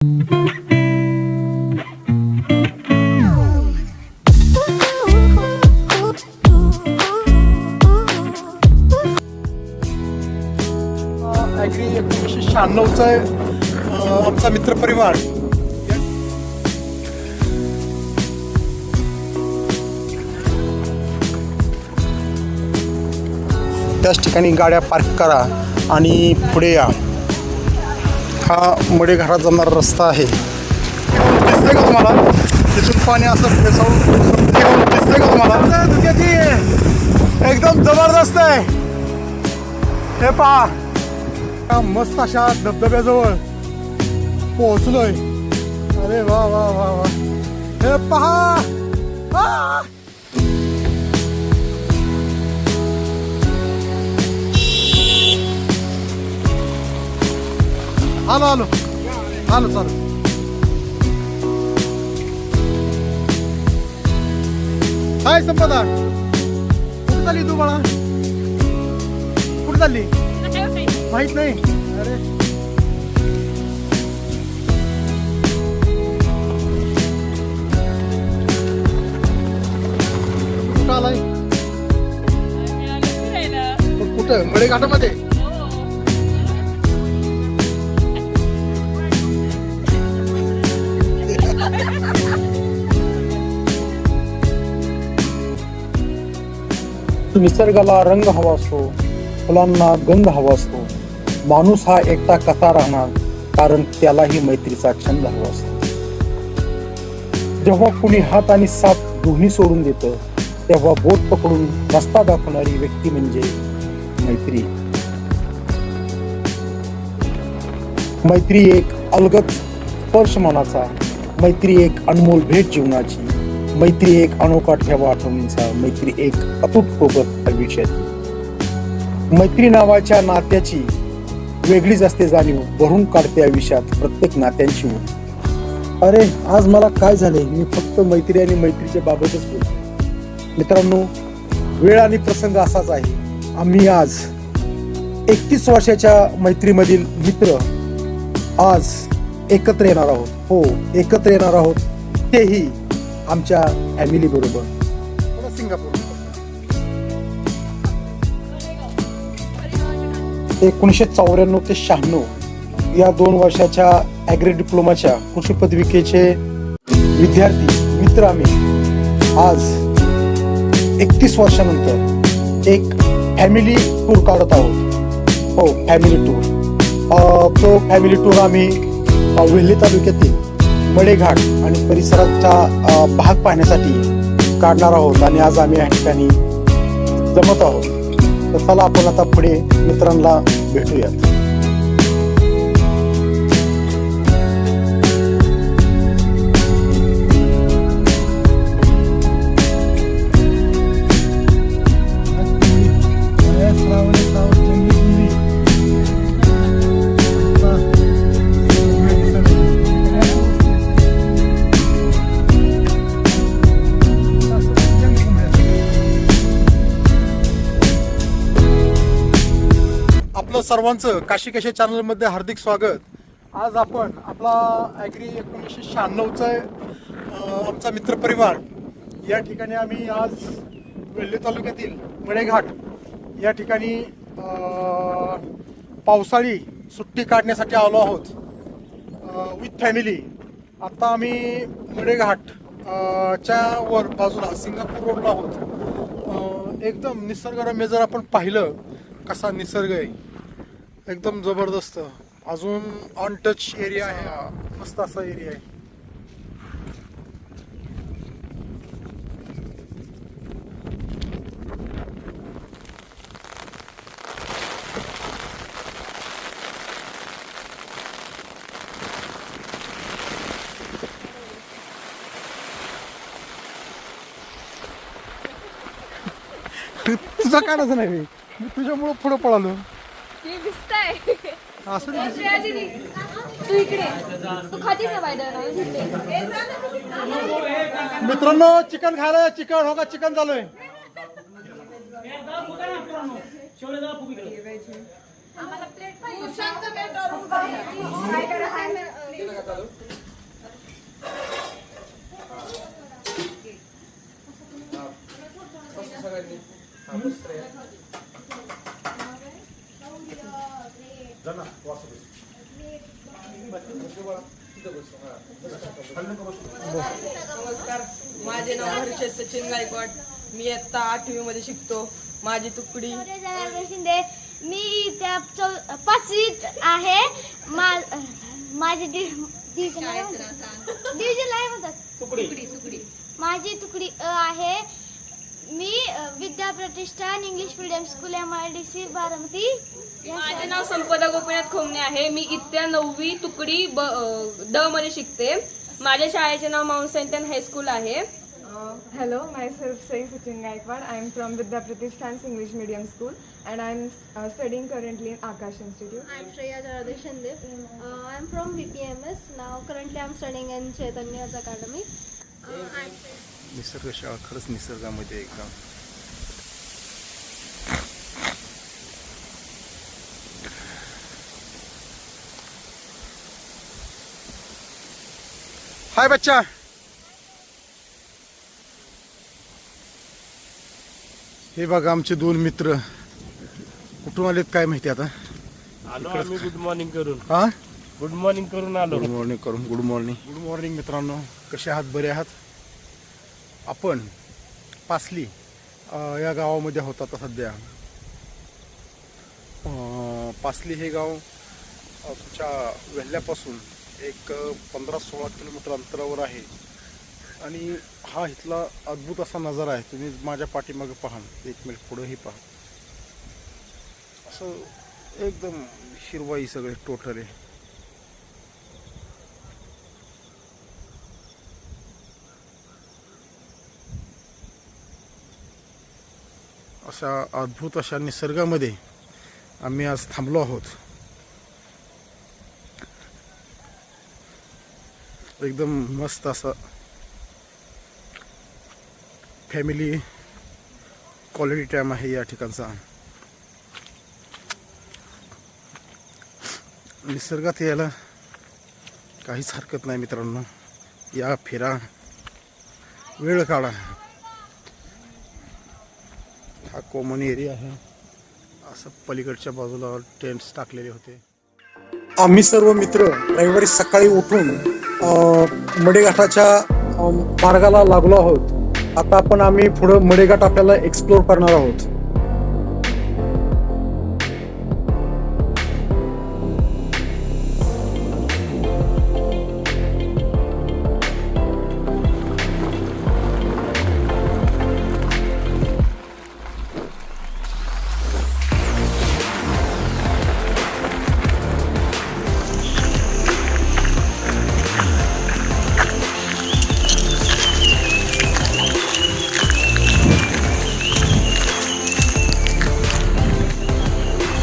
Agree एकोणीसशे शहाण्णवचा आमचा मित्रपरिवार. त्याच ठिकाणी गाड्या पार्क करा आणि पुढे या. हा मडे घरात जाणारा रस्ता आहे. दिसतंय का तुम्हाला? तिथून पाणी असं फेसावून दिसतंय का तुम्हाला? एकदम जबरदस्त आहे. हे पहा. मस्त अशा धबधब्याजवळ पोहोचलोय. अरे वा वा वा वा. हे पहा. आलो आलो आलो चालू काय संपदा कुठं चालली तू बाळा कुठं चालली माहीत नाही अरे कुठं आलाय कुठं मडे निसर्गाला रंग हवा असतो फुलांना गंध हवा असतो. माणूस हा एकटा कसा राहणार? कारण त्यालाही मैत्रीचा छंद हवा असतो. जेव्हा कुणी हात आणि साथ दोन्ही सोडून देतं तेव्हा बोट पकडून रस्ता दाखवणारी व्यक्ती म्हणजे मैत्री. मैत्री एक अलगत स्पर्श मनाचा मैत्री एक अनमोल भेट जीवनाची. मैत्री एक अनोखा ठेवा आठवणींचा मैत्री एक अतूट सोबत आयुष्याची मैत्री नावाच्या नात्याची वेगळीच असते जाणीव. भरून काढते आयुष्यात प्रत्येक नात्यांची अरे आज मला काय झाले मी फक्त मैत्री आणि मैत्रीच्या बाबतच बोलतो मित्रांनो वेळ आणि प्रसंग असाच आहे. आम्ही आज एकतीस वर्षाच्या मैत्रीमधील मित्र आज एकत्र येणार आहोत. हो एकत्र येणार आहोत. तेही आमच्या फॅमिली बरोबर. सिंगापूर. एकोणीसशे चौऱ्याण्णव ते शहाण्णव या दोन वर्षाच्या ॲग्री डिप्लोमाच्या कृषी पदविकेचे विद्यार्थी मित्र आम्ही आज एकतीस वर्षानंतर एक फॅमिली टूर काढत आहोत. हो फॅमिली टूर तो फॅमिली टूर आम्ही अ, वेल्हे तालुक्यातील मडेघाट आणि परिसराचा भाग पाहण्यासाठी काढणार आहोत आणि आज आम्ही या ठिकाणी जमत आहोत. तर चला आपण आता पुढे मित्रांना भेटूयात. आपलं सर्वांचं काशी कशा चॅनलमध्ये हार्दिक स्वागत. आज आपण आपला ॲग्री एकोणीसशे शहाण्णवचा आमचा मित्रपरिवार या ठिकाणी आम्ही आज वेल्हे तालुक्यातील मडेघाट या ठिकाणी पावसाळी सुट्टी काढण्यासाठी आलो आहोत विथ फॅमिली आत्ता आम्ही मडेघाट च्या वर बाजूला सिंगापूर रोडला आहोत. एकदम निसर्गरम्य जर आपण पाहिलं कसा निसर्ग आहे एकदम जबरदस्त अजून अनटच एरिया आहे हा. मस्त असा एरिया आहे तुझा तुझं काय नाही रे. मी तुझ्यामुळं पुढं पळालो दिसतंय. असं. तू इकडे तू मित्रांनो चिकन खायला चिकन हो का चिकन चालू आहे नमस्कार माझे नाव हर्षद सचिन गायकवाड. मी इयत्ता आठवी मध्ये शिकतो. माझी तुकडी. शिंदे मी त्या चौ पाचवीत आहे. मा माझी दि- डिव्हिजन आहे? म्हणतात. म्हणतात माझी तुकडी अ आहे. मी Vidya Pratishthan English medium school M I D C Baramati. माझे नाव संपदा गोपीनाथ खोमने आहे. मी इत्या नववी तुकडी ब द मध्ये शिकते. माझ्या शाळेचे नाव माउंट सेंटन हायस्कूल आहे. Hello myself Sai Sachin Gaikwad I am from Vidya Pratishthan English medium school and I am studying currently in Aakash institute I am Shreya Jaldev Shinde I am from B P M S now currently I am studying in Chaitanya's academy I निसर्ग शाळा खरंच निसर्गामध्ये एकदम हाय बच्चा! हे बघा आमचे दोन मित्र. कुठून आलेत काय माहिती आता? आलो आम्ही गुड मॉर्निंग करून. हा? गुड मॉर्निंग करून आलो. गुड मॉर्निंग करून गुड मॉर्निंग गुड मॉर्निंग मित्रांनो. कसे आहात? बरे आहात? आपण पासली या गावामध्ये आहोत आता सध्या. पासली हे गाव तुमच्या वेल्ल्यापासून एक पंधरा सोळा किलोमीटर अंतरावर आहे. आणि हा इथला अद्भुत असा नजारा आहे. तुम्ही माझ्या पाठीमागे पहा. एक मिनिट पुढंही पहा. असं एकदम हिरवाई सगळे टोटल आहे अशा अद्भुत अशा निसर्गामध्ये आम्ही आज थांबलो आहोत. एकदम मस्त असा फॅमिली क्वालिटी टाईम आहे या ठिकाणचा. निसर्गात यायला काहीच हरकत नाही मित्रांनो. या फिरा वेळ काढा हा कॉमन एरिया आहे. असं पलीकडच्या बाजूला टेंट्स टाकलेले होते. आम्ही सर्व मित्र रविवारी सकाळी उठून मडेघाटाच्या मार्गाला लागलो आहोत. आता आपण आम्ही पुढं मडेघाट आपल्याला एक्सप्लोर करणार आहोत.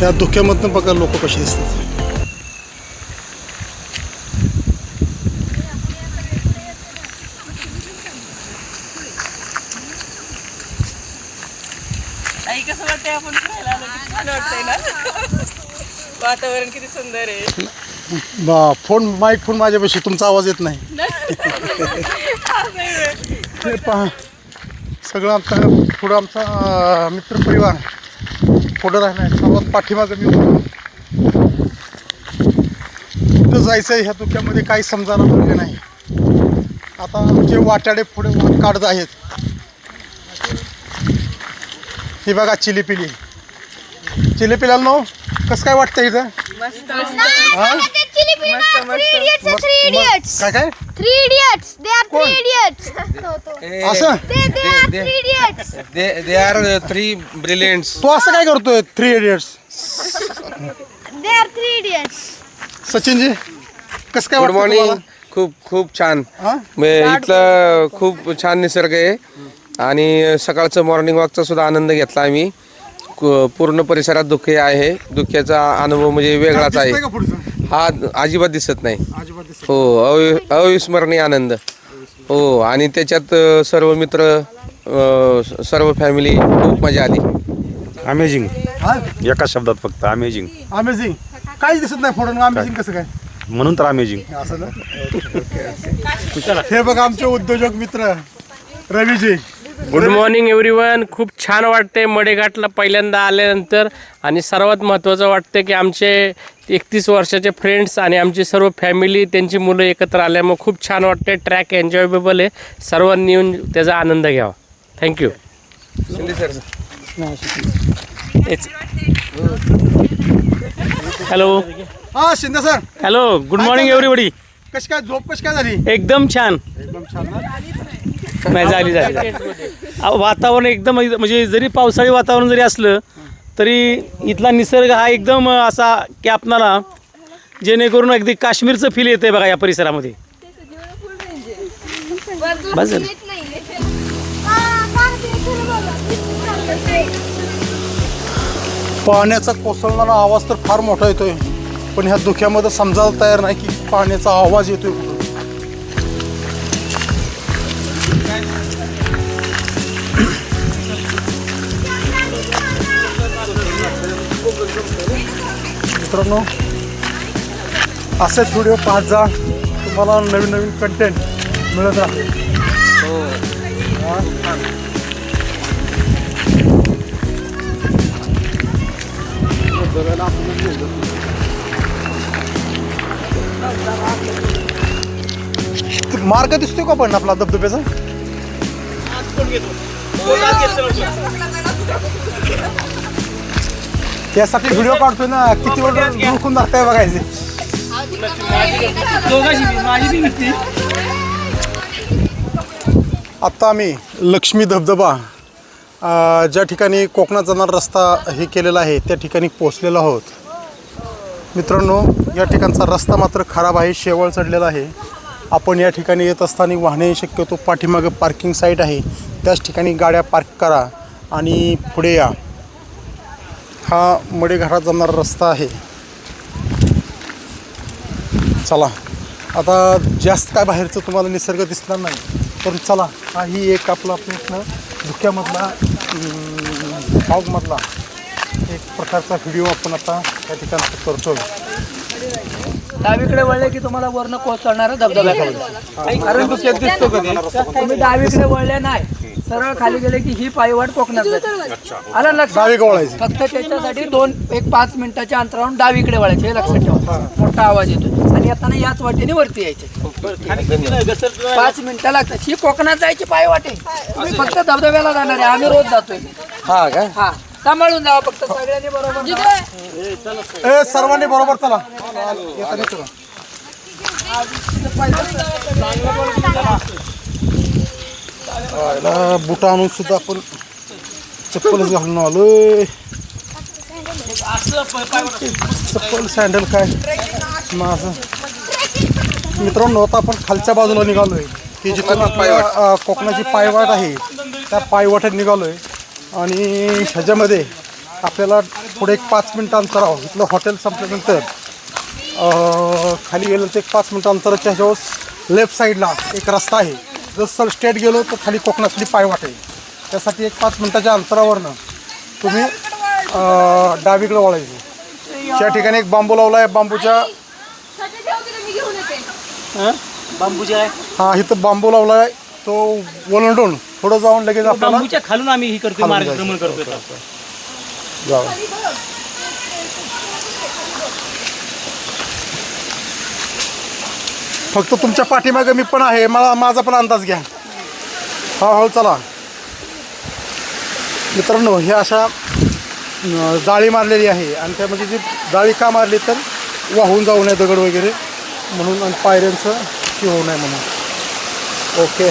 त्या धुक्यामधनं बघा लोक कशी दिसतात. आई कसं वाटतंय आपण फिरायला आलो? किती छान वाटतंय ना? वातावरण किती सुंदर आहे. बा- फोन माईक फोन माझ्यापाशी तुमचा आवाज येत नाही. हे पहा सगळं आमचा पुढं आमचा अं, मित्रपरिवार. पुढं आहे. सर्वात पाठीमागं मी. कुठं जायचं ह्या धुक्यामध्ये काही समजायला लागले नाही. आता आमचे वाटाडे पुढे वाट काढत आहेत. हे बघा चिलीपिली. चिलीपिलांनो कसं काय वाटतं इथं? हा? दे दे. आर थ्री इडियट्स तू असं काय करतोय थ्री थ्री इडियट्स सचिन कसं काय मॉर्निंग खूप खूप छान. इथलं खूप छान निसर्ग आहे. आणि सकाळचं मॉर्निंग वॉकचा सुद्धा आनंद घेतला आम्ही. पूर्ण परिसरात दुःख आहे. दुःखाचा अनुभव म्हणजे वेगळाच आहे. हा अजिबात दिसत नाही. अजिबात दिसत हो अवि अविस्मरणीय आनंद. हो आणि त्याच्यात अ, सर्व मित्र अ, सर्व फॅमिली खूप मजा आली. अमेझिंग हा एका शब्दात फक्त अमेझिंग अमेझिंग काहीच दिसत नाही फोटो अमेझिंग कसं काय? म्हणून तर अमेझिंग असं ना? हे बघा आमचे उद्योजक मित्र रवीजी. गुड मॉर्निंग एव्हरीवन खूप छान वाटते मडेघाटला पहिल्यांदा आल्यानंतर. आणि सर्वात महत्त्वाचं वाटतं की आमचे एकतीस वर्षाचे फ्रेंड्स आणि आमची सर्व फॅमिली त्यांची मुलं एकत्र आल्यामुळे खूप छान वाटते ट्रॅक एन्जॉयबल आहे. सर्वांनी येऊन त्याचा आनंद घ्यावा. थँक्यू शिंदे सर हॅलो हा Shinde sir hello good morning everybody कशी काय झोप कशी काय झाली? एकदम छान. एकदम छान ना. नाही झाली झाली वातावरण एकदम म्हणजे जरी पावसाळी वातावरण जरी असलं तरी इथला निसर्ग हा एकदम असा की आपणाला जेणेकरून अगदी काश्मीरचं फील येते बघा या परिसरामध्ये. बस झालं. पाण्याचा कोसळणारा आवाज तर फार मोठा येतोय. पण ह्या धुक्यामध्ये समजायला तयार नाही की पाण्याचा आवाज येतोय. कुठून मित्रांनो असेच व्हिडिओ पाहत जा. तुम्हाला नवीन नवीन कंटेंट मिळत राहते मार्ग दिसतोय का पण आपला धबधब्याचा? त्यासाठी व्हिडिओ काढतोय ना किती वेळ दुखून दाखताय बघायचे. आत्ता आम्ही लक्ष्मी धबधबा ज्या ठिकाणी कोकणात जाणारा रस्ता हे केलेला आहे त्या ठिकाणी पोचलेलो आहोत. मित्रांनो या ठिकाणचा रस्ता मात्र खराब आहे शेवळ चढलेला आहे. आपण या ठिकाणी येत असताना वाहने शक्यतो पाठीमागं पार्किंग साईट आहे. त्याच ठिकाणी गाड्या पार्क करा आणि पुढे या. हा मडेघाटात जाणारा रस्ता आहे. चला. आता जास्त काय बाहेरचं तुम्हाला निसर्ग दिसणार नाही पण चला हा ही एक आपला प्रयत्न. धुक्यामधला फॉगमधला एक प्रकारचा व्हिडिओ आपण आता त्या ठिकाणी करतो डावीकडे वळले की तुम्हाला वरनं कोसळणार धबधब्याखाली कारण धुक्यात दिसतो कधी? तुम्ही डावीकडे वळले नाही. सरळ खाली गेले की ही पायवाट कोकणात जाते. आलं लक्षात? फक्त त्याच्यासाठी दोन एक पाच मिनिटाच्या अंतरावरून डावीकडे वळायचे. हे लक्षात ठेवा. मोठा आवाज येतो आणि येताना याच वाटेने वरती यायचे. पाच मिनिटं लागतात. ही कोकणात जायची पाय वाटे तुम्ही फक्त धबधब्याला जाणार आहे. आम्ही रोज जातोय. हा काय? हा. सांभाळून जावा फक्त सगळ्यांनी बरोबर जावा. ए सर्वांनी बरोबर चला. आयला बुटा आणून सुद्धा आपण चप्पलच घालून आलोय. चप्पल सँडल काय? माझं. मित्रांनो आता आपण खालच्या बाजूला निघालोय. की जिथून आपल्या, अ, कोकणाची पायवाट आहे त्या पायवाटात निघालोय. आणि ह्याच्यामध्ये आपल्याला पुढे एक पाच मिनिटं अंतरावर इथलं हॉटेल संपल्यानंतर अ, खाली गेलं तर एक पाच मिनिटं अंतराच्या ह्याच्यावर लेफ्ट साईडला एक रस्ता आहे. जसं स्टेट गेलो तर खाली कोकणातली पायवाट आहे त्यासाठी एक पाच मिनिटाच्या अंतरावरनं तुम्ही अ, डावीकडे वळायचे. त्या ठिकाणी एक बांबू लावला आहे. बांबूच्या बांबूच्या हा इथं बांबू लावला आहे. तो ओलांडून पुढं जाऊन लगेच आपल्याला बांबूच्या खालून आम्ही ही करतोय खालून मार्गक्रमण जावं फक्त तुमच्या पाठीमागे मी पण आहे मला माझा पण अंदाज घ्या. हा हो चला. मित्रांनो हे अशा अं, जाळी मारलेली आहे आणि त्यामध्ये जी जाळी का मारली तर वाहून जाऊ नये दगड वगैरे म्हणून आणि पायऱ्यांचं हे होऊ नये म्हणून. ओके.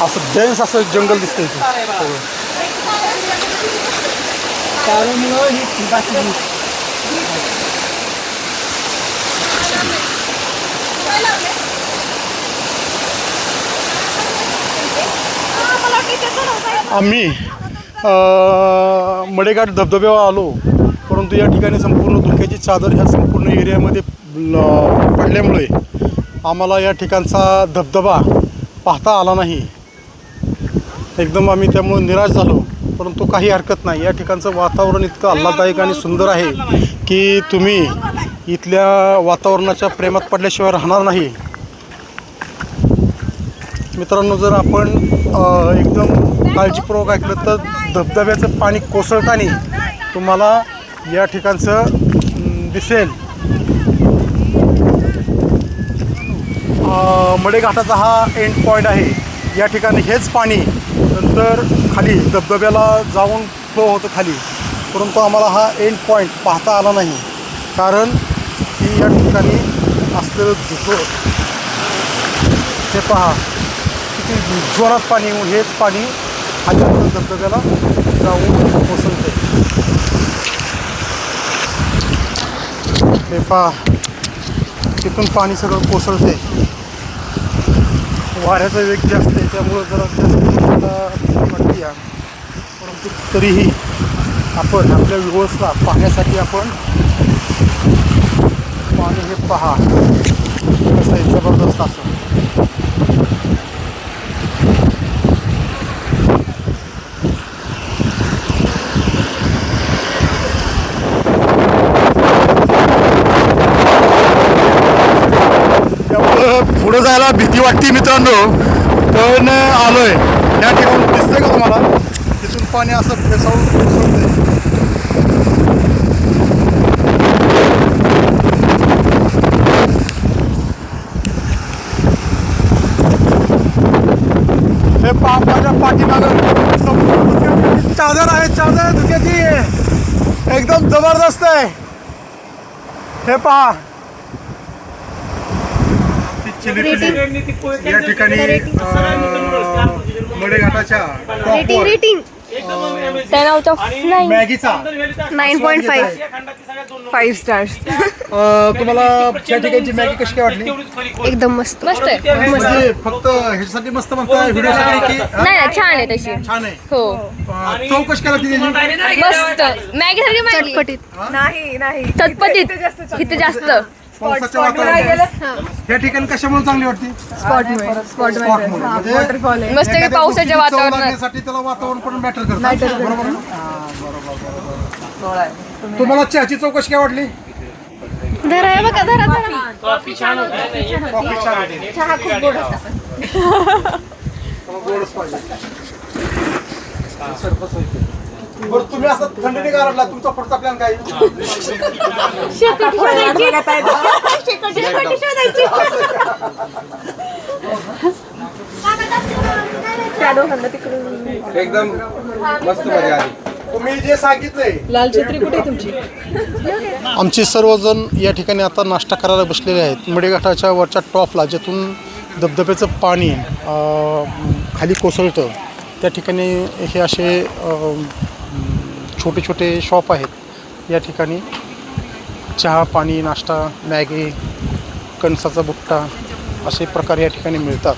असं डेन्स असं जंगल दिसतंय इथे आम्ही मडेघाट धबधब्यावर आलो. परंतु या ठिकाणी संपूर्ण धुक्याची चादर ह्या संपूर्ण संपूर्ण एरियामध्ये ल- पडल्यामुळे आम्हाला या ठिकाणचा धबधबा पाहता आला नाही. एकदम आम्ही त्यामुळे निराश झालो. परंतु काही हरकत नाही. या ठिकाणचं वातावरण इतकं आल्हाददायक आणि सुंदर आहे की तुम्ही इथल्या वातावरणाच्या प्रेमात पडल्याशिवाय राहणार नाही. मित्रांनो जर आपण एकदम काळजीपूर्वक ऐकलं तर धबधब्याचं पाणी कोसळताना तुम्हाला या ठिकाणचं दिसेल. मडेघाटाचा हा एंड पॉईंट आहे. या ठिकाणी हेच पाणी नंतर खाली धबधब्याला जाऊन फ्लो होतं खाली. परंतु आम्हाला हा एंड पॉईंट पाहता आला नाही. कारण की या ठिकाणी असलेलं धुकं हे पहा किती जोरात पाणी येऊन हेच पाणी खाली धबधब्याला जाऊन कोसळते हे पहा तिथून पाणी सगळं कोसळते वाऱ्याचा वेग जास्त आहे त्यामुळं जरा जास्त वाटते या परंतु तरीही आपण आपल्या व्यवस्था पाहण्यासाठी आपण पाणी हे पहा. कसं आहे जबरदस्त असं. त्यामुळं पुढं जायला भीती वाटते मित्रांनो पण आलोय. या ठिकाणी दिसतंय का तुम्हाला? तिथून पाणी असं फेसाळून. हे पा माझ्या पाठीमागं चादर आहे चादर धुक्याची. एकदम जबरदस्त आहे. हे पहा. या ठिकाणी rating rating ten out of nine मॅगीचा nine point five five stars तुम्हाला या ठिकाणची मॅगी कशी काय वाटली? एकदम मस्त. मस्त. आहे म्हणजे फक्त ह्याच्यासाठी मस्त म्हणताय व्हिडिओसाठी की नाही नाही छान आहे तशी. छान आहे. हो. अं, चव कशी काय लागते त्याची. मस्त. मॅगी सारखी मॅगी चटपटीत. नाही नाही. चटपटीत. इथे जास्त. पावसाच्या वातावरणात या ठिकाणी कशामुळे चांगली वाटते? स्पॉटमुळे स्पॉट स्पॉटमुळे म्हणजे वॉटरफॉल आहे. मस्त की एखाद्या पावसाच्या गोष्टीची चव वातावरणात. लागण्यासाठी त्याला वातावरण पण मॅटर करतं. बरोबर ना? हा, बरोबर बरोबर. तुम्हाला चहाची चव कशी काय वाटली? धरा हे बघा धरा धरा. कॉफी छान होती. चहा खूप गोड होता. गोडच पाहिजे. बरं तुम्ही असं थंडीने गारडला तुमचा पुढचा प्लॅन काय? एकदम मस्त मजा आली. तुम्ही जे सांगितलंय लाल छत्री कुठे तुमची? आमचे सर्वजण या ठिकाणी आता नाश्ता करायला बसलेले आहेत. मडेघाटाच्या वरच्या टॉपला ज्यातून धबधब्याचं पाणी अं, खाली कोसळतं त्या ठिकाणी हे असे अं, छोटे छोटे शॉप आहेत. या ठिकाणी चहा पाणी नाश्ता मॅगी कणसाचा बुट्टा असे प्रकार या ठिकाणी मिळतात.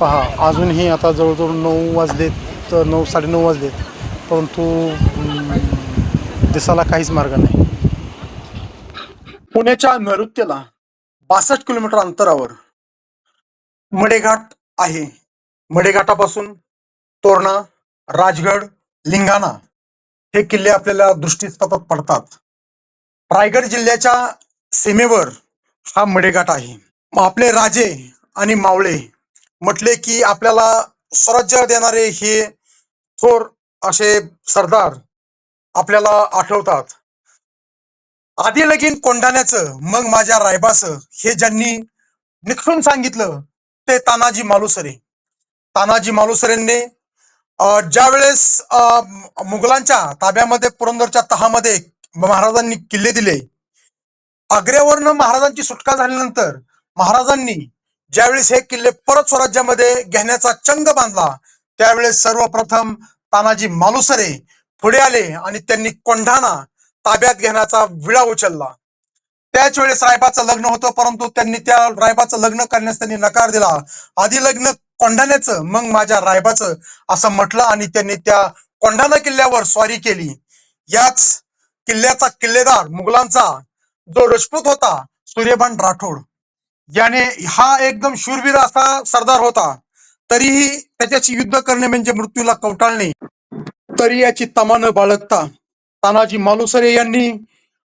पहा अजूनही आता जवळजवळ नऊ वाजलेत तर नऊ साडेनऊ वाजलेत परंतु दिसायला काहीच मार्ग नाही. पुण्याच्या नैऋत्येला बासष्ट किलोमीटर अंतरावर मडेघाट आहे. मडेघाटापासून तोरणा राजगड लिंगाणा हे किल्ले आपल्याला दृष्टीस पडतात. रायगड जिल्ह्याच्या सीमेवर हा मडेघाट आहे. मग आपले राजे आणि मावळे म्हटले की आपल्याला स्वराज्य देणारे हे थोर असे सरदार आपल्याला आठवतात. आधी लगीन कोंढाण्याचं मग माझ्या रायबाचं हे ज्यांनी निखळून सांगितलं ते तानाजी मालुसरे. तानाजी मालुसरेंनी ज्यावेळेस अं, मुघलांच्या ताब्यामध्ये पुरंदरच्या तहामध्ये महाराजांनी किल्ले दिले आग्र्यावरनं महाराजांची सुटका झाल्यानंतर महाराजांनी ज्यावेळेस हे किल्ले परत स्वराज्यामध्ये घेण्याचा चंग बांधला त्यावेळेस सर्वप्रथम तानाजी मालुसरे पुढे आले आणि त्यांनी कोंढाणा ताब्यात घेण्याचा विळा उचलला. त्याच वेळेस रायबाचं लग्न होतं परंतु त्यांनी त्या रायबाचं लग्न करण्यास त्यांनी नकार दिला. आधी लग्न कोंढाण्याचं मग माझ्या रायबाचं असं म्हटलं आणि त्यांनी त्या कोंढाणा किल्ल्यावर स्वारी केली. याच किल्ल्याचा किल्लेदार मुघलांचा जो राजपूत होता सूर्यबान राठोड. याने हा एकदम शूरवीर असा सरदार होता. तरीही त्याच्याशी युद्ध करणे म्हणजे मृत्यूला कवटाळणे तरी याची तमा न बाळगता तानाजी मालुसरे यांनी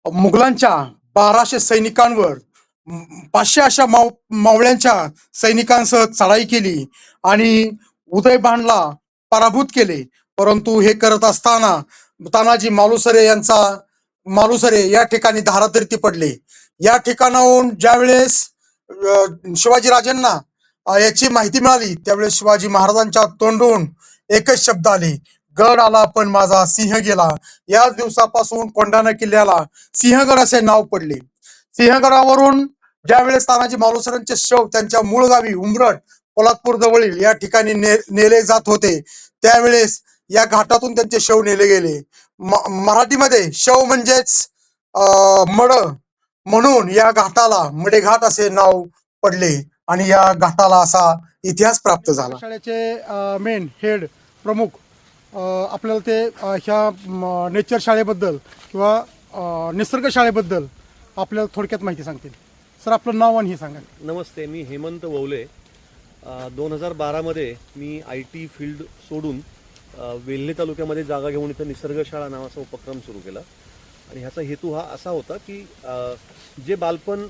मुघलांच्या बाराशे सैनिकांवर पाचशे अशा माव मावळ्यांच्या सैनिकांसह चढाई केली आणि उदयभानला पराभूत केले. परंतु हे करत असताना तानाजी मालुसरे यांचा मालुसरे या ठिकाणी धारातीर्थी पडले. या ठिकाणाहून ज्यावेळेस शिवाजी शिवाजीराजांना याची माहिती मिळाली त्यावेळेस शिवाजी महाराजांच्या तोंडून एकच शब्द आले. गड आला पण माझा सिंह गेला. याच दिवसापासून कोंढाणा किल्ल्याला सिंहगड असे नाव पडले. सिंहगडावरून ज्यावेळेस तानाजी मालुसरांचे शव त्यांच्या मूळ गावी उमरट पोलादपूर जवळील या ठिकाणी ने, नेले जात होते त्यावेळेस या घाटातून त्यांचे शव नेले गेले. मराठीमध्ये शव म्हणजेच अं, मड म्हणून या घाटाला मडेघाट असे नाव पडले आणि या घाटाला असा इतिहास प्राप्त झाला. शाळेचे मेन हेड प्रमुख आपल्याला ते ह्या नेचर शाळेबद्दल किंवा निसर्ग शाळेबद्दल आपल्याला थोडक्यात माहिती सांगतील. सर आपलं नाव आणि हे सांगा. नमस्ते मी हेमंत ववले. दोन हजार बारामध्ये मी आय टी फील्ड सोडून वेल्हे तालुक्यामध्ये जागा घेऊन इथं निसर्गशाळा नावाचा उपक्रम सुरू केला. आणि ह्याचा हेतू हा असा होता की जे बालपण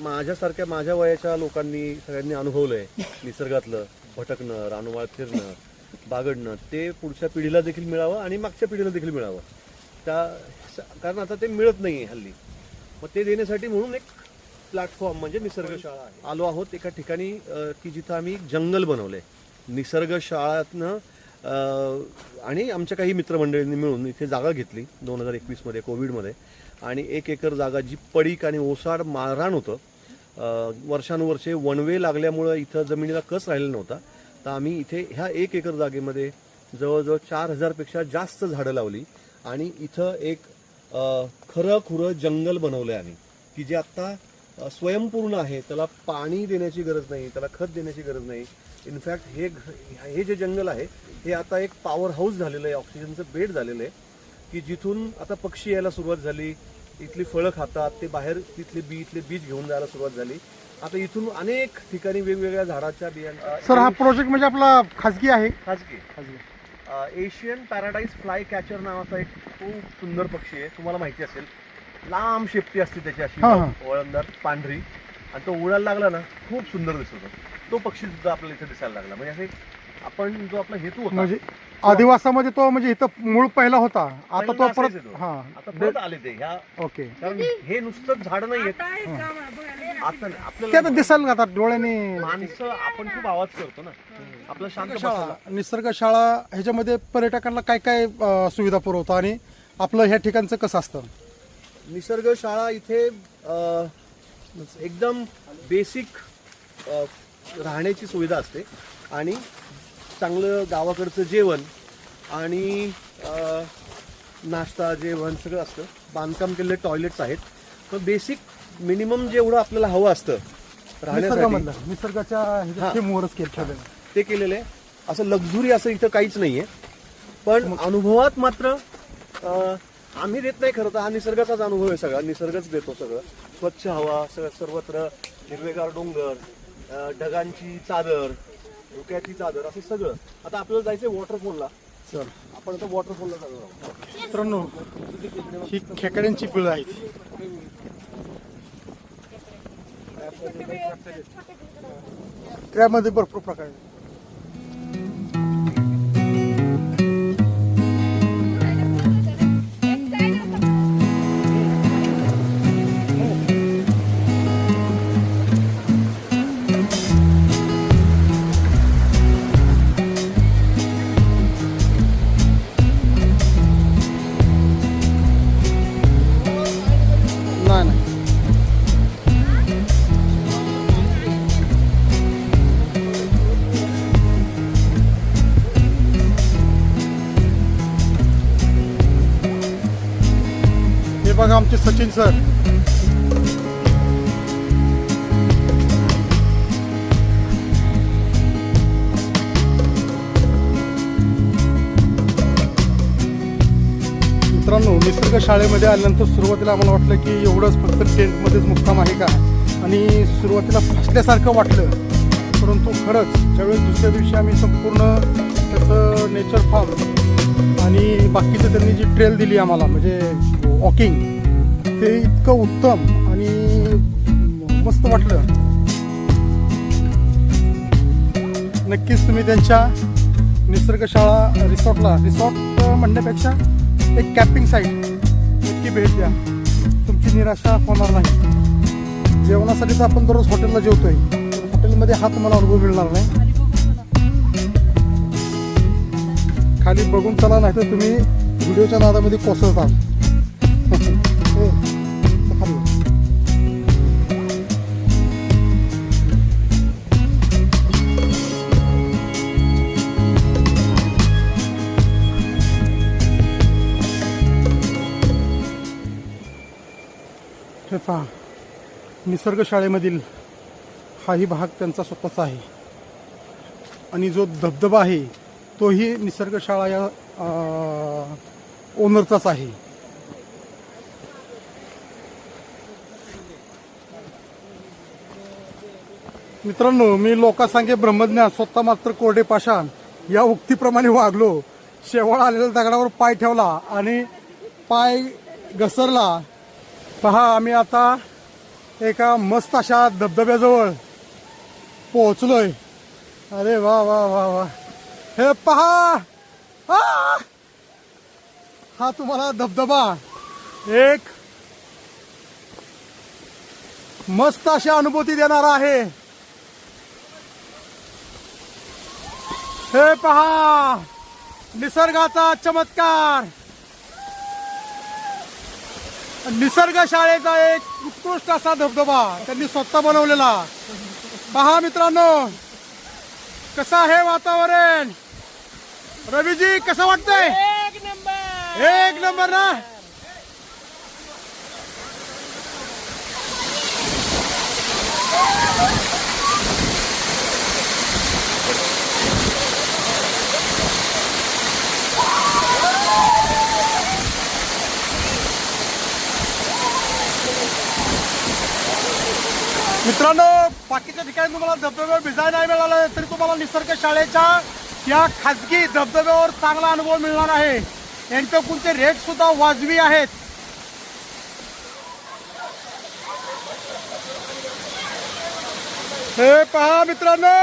माझ्यासारख्या माझ्या वयाच्या लोकांनी सगळ्यांनी अनुभवलं आहे निसर्गातलं भटकणं रानोमाळ फिरणं बागडणं ते पुढच्या पिढीला देखील मिळावं आणि मागच्या पिढीला देखील मिळावं. त्या कारण आता ते मिळत नाही आहे हल्ली. मग ते देण्यासाठी म्हणून एक प्लॅटफॉर्म म्हणजे निसर्ग शाळा आहे. आलो आहोत एका ठिकाणी की जिथं आम्ही जंगल बनवलंय निसर्ग शाळातनं अ, आणि आमच्या काही मित्रमंडळींनी मिळून इथे जागा घेतली दोन हजार एकवीसमध्ये कोविडमध्ये. आणि एक एकर जागा जी पडीक आणि ओसाड माळरान होतं वर्षानुवर्षे वणवे लागल्यामुळं इथं जमिनीला कस राहिलेला नव्हता. तर आम्ही इथे ह्या एक एकर जागेमध्ये जवळजवळ चार हजारपेक्षा जास्त झाडं लावली आणि इथं एक खरं खुरं जंगल बनवलं आहे आम्ही की जे आत्ता स्वयंपूर्ण आहे. त्याला पाणी देण्याची गरज नाही त्याला खत देण्याची गरज नाही. इनफॅक्ट हे हे जे जंगल आहे हे आता एक पॉवर हाऊस झालेलं आहे ऑक्सिजनचं बेड झालेलं आहे की जिथून आता पक्षी यायला सुरुवात झाली इथली फळं खातात ते बाहेर तिथले बी इथले बीज घेऊन जायला सुरुवात झाली. आता इथून अनेक ठिकाणी वेगवेगळ्या झाडाच्या बियांचा सर हा प्रोजेक्ट म्हणजे आपला खाजगी आहे? खाजगी. एशियन पॅराडाईज फ्लाय कॅचर नावाचा एक खूप सुंदर पक्षी आहे. तुम्हाला माहिती असेल. लांब शेपटी असते त्याची अशी हा, हा. वळणदार पांढरी. आणि तो उडायला लागला ना खूप सुंदर दिसत तो पक्षी सुद्धा आपल्याला इथे दिसायला लागला. म्हणजे असे आपण जो आपला हेतू होता म्हणजे आदिवासामध्ये तो म्हणजे इथं मूळ पहिला होता. आता तो पहिला परत असायचा तो. हा. आता परत आले ते. ह्या ओके. कारण हे नुसतं झाड नाही आता ते आपल्याला आता दिसायला आता डोळ्याने. माणसं आपण खूप आवाज करतो ना. आपलं शांत शाळा निसर्ग शाळा ह्याच्यामध्ये पर्यटकांना काय काय अ, सुविधा पुरवतं आणि आपलं ह्या ठिकाणचं कसं असतं? निसर्ग शाळा इथे एकदम बेसिक राहण्याची सुविधा असते. आणि चांगलं गावाकडचं जेवण आणि नाश्ता जेवण सगळं असतं. बांधकाम केलेले टॉयलेट्स आहेत. पण बेसिक मिनिमम जेवढं आपल्याला हवं असतं राहण्यासाठी. निसर्गाच्या ते केलेलं आहे. असं लक्झुरी असं इथं काहीच नाहीये. पण अनुभवात मात्र आम्ही देत नाही खरं तर हा निसर्गाचाच अनुभव आहे सगळा. निसर्गच देतो सगळं. स्वच्छ हवा सगळं सर्वत्र हिरवेगार डोंगर ढगांची चादर धुक्याची चादर असं सगळं. आता आपल्याला जायचंय वॉटरफॉलला चल आपण आता वॉटरफॉलला चालू मित्रांनो ही खेकड्यांची पिळं आहेत. ट्रॅपमध्ये भरपूर प्रकार आहेत. सचिन सर मित्रांनो निसर्ग शाळेमध्ये आल्यानंतर सुरुवातीला आम्हाला वाटलं की एवढंच फक्त टेंटमध्येच मुक्काम आहे का? आणि सुरुवातीला फसल्यासारखं वाटलं. परंतु खरंच ज्यावेळेस दुसऱ्या दिवशी आम्ही संपूर्ण त्याचं नेचर फार्म आणि बाकीचं त्यांनी जी ट्रेल दिली आम्हाला म्हणजे वॉकिंग ते इतकं उत्तम आणि मस्त वाटलं. नक्कीच तुम्ही त्यांच्या निसर्गशाळा रिसॉर्टला रिसॉर्ट म्हणण्यापेक्षा एक कॅम्पिंग साईट नक्की भेट द्या. तुमची निराशा होणार नाही. जेवणासाठी तर आपण दररोज हॉटेलला जेवतोय. हॉटेलमध्ये हा तुम्हाला अनुभव मिळणार नाही. खाली बघून चला नाही तर तुम्ही व्हिडिओच्या नादामध्ये कोसळताल निसर्ग शाळेमधील हाही भाग त्यांचा स्वतःचा आहे. आणि जो धबधबा आहे तोही निसर्ग शाळा या ओनरचाच आहे. मित्रांनो मी लोकांसांगे ब्रह्मज्ञान स्वतः मात्र कोरडे पाषाण या उक्तीप्रमाणे वागलो. शेवळ आलेल्या दगडावर पाय ठेवला आणि पाय घसरला. पहा आम्ही आता एका मस्त अशा धबधब्याजवळ पोहोचलोय. अरे वा वा वा वा. हे पहा! हा तुम्हाला धबधबा. एक मस्त अशी अनुभूती देणार आहे. हे पहा! निसर्गाचा चमत्कार. निसर्ग शाळेचा एक उत्कृष्ट असा धबधबा त्यांनी स्वतः बनवलेला. पहा मित्रांनो कसं आहे वातावरण? रवीजी कसं वाटतंय? एक नंबर! एक नंबर ना? मित्रांनो बाकीच्या ठिकाणी तुम्हाला धबधब्यावर भिजाय नाही मिळाला तरी तुम्हाला निसर्ग शाळेच्या या खाजगी धबधब्यावर चांगला अनुभव मिळणार आहे. यांच्याकडूनचे रेट सुद्धा वाजवी आहेत. हे पहा मित्रांनो!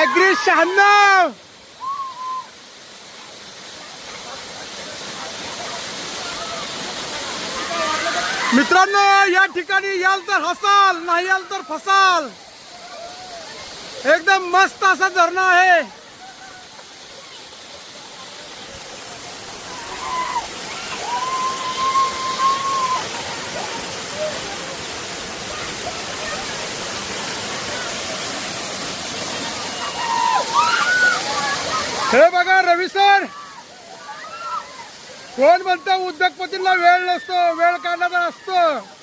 ऍग्री शहाण्णव! मित्रांनो या ठिकाणी याल तर हसाल नाही याल तर फसाल. एकदम मस्त असा धरणं आहे. हे बघा रवी सर. कोण म्हणतं उद्योगपतींना वेळ नसतो वेळ काढण्याचा असतो?